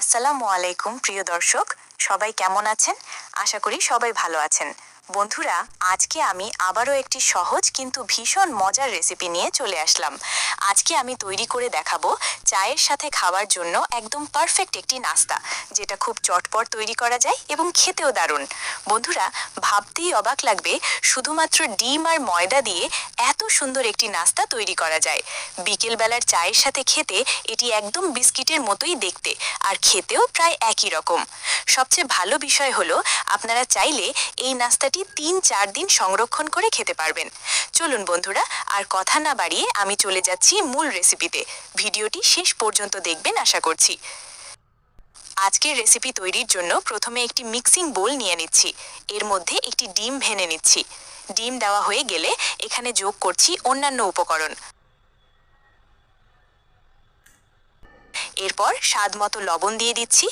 আসসালামু আলাইকুম প্রিয় দর্শক। সবাই কেমন আছেন? আশা করি সবাই ভালো আছেন। বন্ধুরা, আজকে আমি আবারও একটি সহজ কিন্তু ভীষণ মজার রেসিপি নিয়ে চলে আসলাম। আজকে আমি তৈরি করে দেখাবো চায়ের সাথে খাওয়ার জন্য একদম পারফেক্ট একটি নাস্তা, যেটা খুব চটপট তৈরি করা যায় এবং খেতেও দারুণ। বন্ধুরা, ভাবতেই অবাক লাগবে শুধুমাত্র ডিম আর ময়দা দিয়ে এত সুন্দর একটি নাস্তা তৈরি করা যায়। বিকেলবেলার চায়ের সাথে খেতে এটি একদম বিস্কিটের মতোই দেখতে, আর খেতেও প্রায় একই রকম। সবচেয়ে ভালো বিষয় হলো, আপনারা চাইলে এই নাস্তাটি তিন, চার দিন সংরক্ষণ করে খেতে পারবেন। চলুন বন্ধুরা, আর কথা না বাড়িয়ে আমি চলে যাচ্ছি মূল রেসিপিতে। ভিডিওটি শেষ পর্যন্ত দেখবেন আশা করছি। আজকের রেসিপি তৈরির জন্য প্রথমে একটি মিক্সিং বোল নিয়ে নিচ্ছি। এর মধ্যে একটি ডিম ভেনে নিচ্ছি। ডিম দেওয়া হয়ে গেলে এখানে যোগ করছি অন্যান্য উপকরণ। এরপর স্বাদ মতো লবণ দিয়ে দিচ্ছি।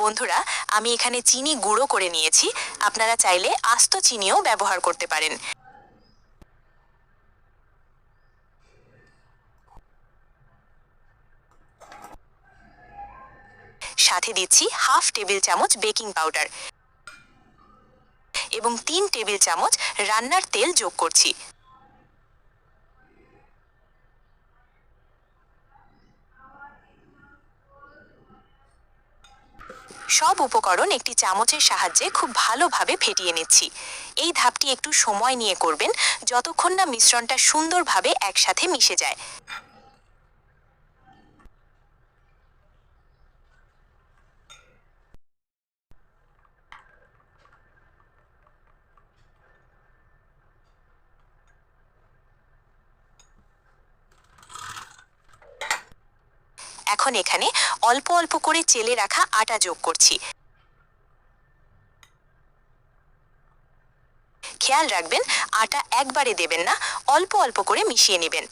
বন্ধুরা, আমি এখানে চিনি গুঁড়ো করে নিয়েছি। আপনারা চাইলে আস্ত চিনিও ব্যবহার করতে পারেন। সাথে দিচ্ছি হাফ টেবিল চামচ বেকিং পাউডার। এবং তিন টেবিল চামচ রান্নার তেল যোগ করছি। সব উপকরণ একটি চামচের সাহায্যে খুব ভালোভাবে ফেটিয়ে নিচ্ছি। এই ধাপটি একটু সময় নিয়ে করবেন, যতক্ষণ না মিশ্রণটা সুন্দরভাবে একসাথে মিশে যায়। এখন এখানে অল্প অল্প করে চেলে রাখা আটা যোগ করছি। খেয়াল রাখবেন, আটা একবারে দেবেন না, অল্প অল্প করে মিশিয়ে নেবেন।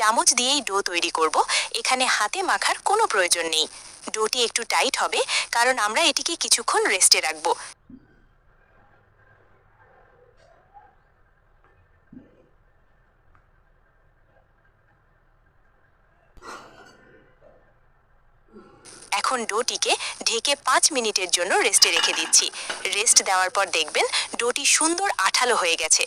চামচ দিয়েই ডো তৈরি করব। এখানে হাতে মাখার কোনো প্রয়োজন নেই। ডোটি একটু টাইট হবে, কারণ আমরা এটিকে কিছুক্ষণ রেস্টে রাখব। এখন ডোটিকে ঢেকে পাঁচ মিনিটের জন্য রেস্টে রেখে দিচ্ছি। রেস্ট দেওয়ার পর দেখবেন ডোটি সুন্দর আঠালো হয়ে গেছে।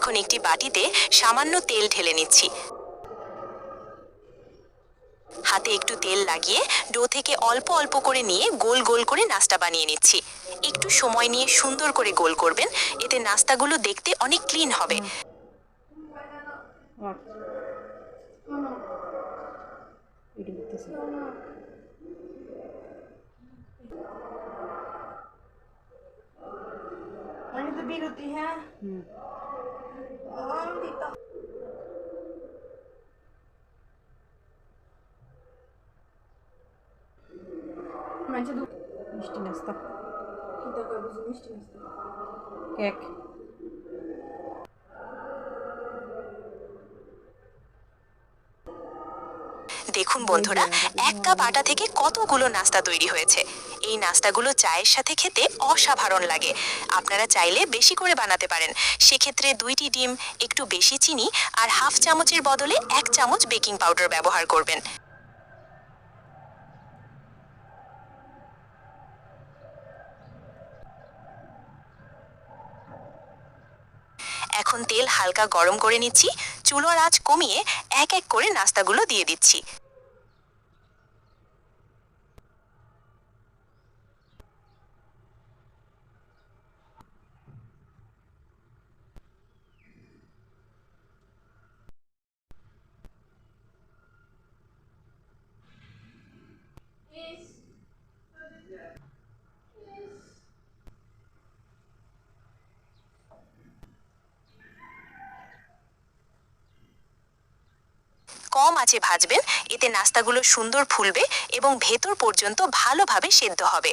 এখন একটি বাটিতে সামান্য তেল ঢেলে নিচ্ছি। হাতে একটু তেল লাগিয়ে ডো থেকে অল্প অল্প করে নিয়ে গোল গোল করে নাস্তা বানিয়ে নিচ্ছি। একটু সময় নিয়ে সুন্দর করে গোল করবেন এতে নাস্তাগুলো দেখতে অনেক ক্লিন হবে। ভিডিও করতেছি Macie dół. Mieści miasto. I tak, albo z mieści miasto. Jak? দেখুন বন্ধুরা, এক কাপ আটা থেকে কতগুলো নাস্তা তৈরি হয়েছে। এই নাস্তাগুলো চায়ের সাথে খেতে অসাধারণ লাগে। আপনারা চাইলে বেশি করে বানাতে পারেন। সেক্ষেত্রে দুইটি ডিম, একটু বেশি চিনি আর হাফ চামচের বদলে এক চামচ বেকিং পাউডার ব্যবহার করবেন। এখন তেল হালকা গরম করে নিচ্ছি। চুলোর আঁচ কমিয়ে এক এক করে নাস্তাগুলো দিয়ে দিচ্ছি। আঁচে ভাজবেন। এতে নাস্তাগুলো সুন্দর ফুলবে এবং ভেতর পর্যন্ত ভালোভাবে সেদ্ধ হবে।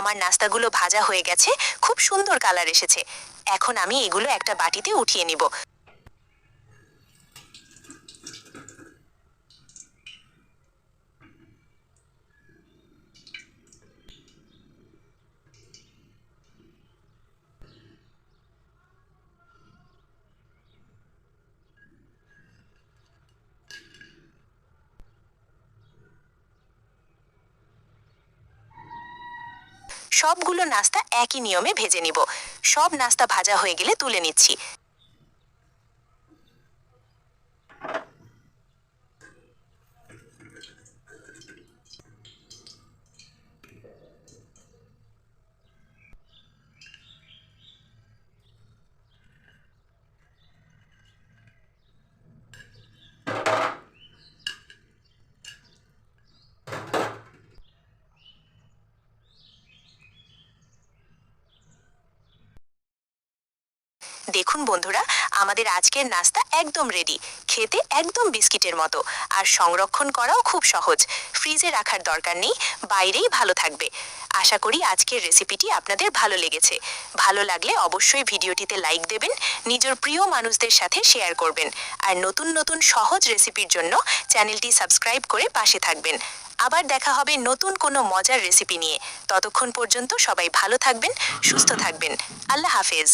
আমার নাস্তাগুলো ভাজা হয়ে গেছে, খুব সুন্দর কালার এসেছে। এখন আমি এগুলো একটা বাটিতে উঠিয়ে নিব। সবগুলো নাস্তা একই নিয়মে ভেজে নিব। সব নাস্তা ভাজা হয়ে গেলে তুলে নিচ্ছি। দেখুন বন্ধুরা, আমাদের আজকের নাস্তা একদম রেডি খেতে একদম বিস্কিটের মতো, আর সংরক্ষণ করাও খুব সহজ ফ্রিজে রাখার দরকার নেই, বাইরেই ভালো থাকবে। আশা করি আজকের রেসিপিটি আপনাদের ভালো লেগেছে, ভালো লাগলে অবশ্যই ভিডিওটিতে লাইক দেবেন, নিজের প্রিয় মানুষদের সাথে শেয়ার করবেন, আর নতুন নতুন সহজ রেসিপির জন্য চ্যানেলটি সাবস্ক্রাইব করে পাশে থাকবেন। আবার দেখা হবে নতুন কোনো মজার রেসিপি নিয়ে, ততক্ষণ পর্যন্ত সবাই ভালো থাকবেন, সুস্থ থাকবেন, আল্লাহ হাফেজ।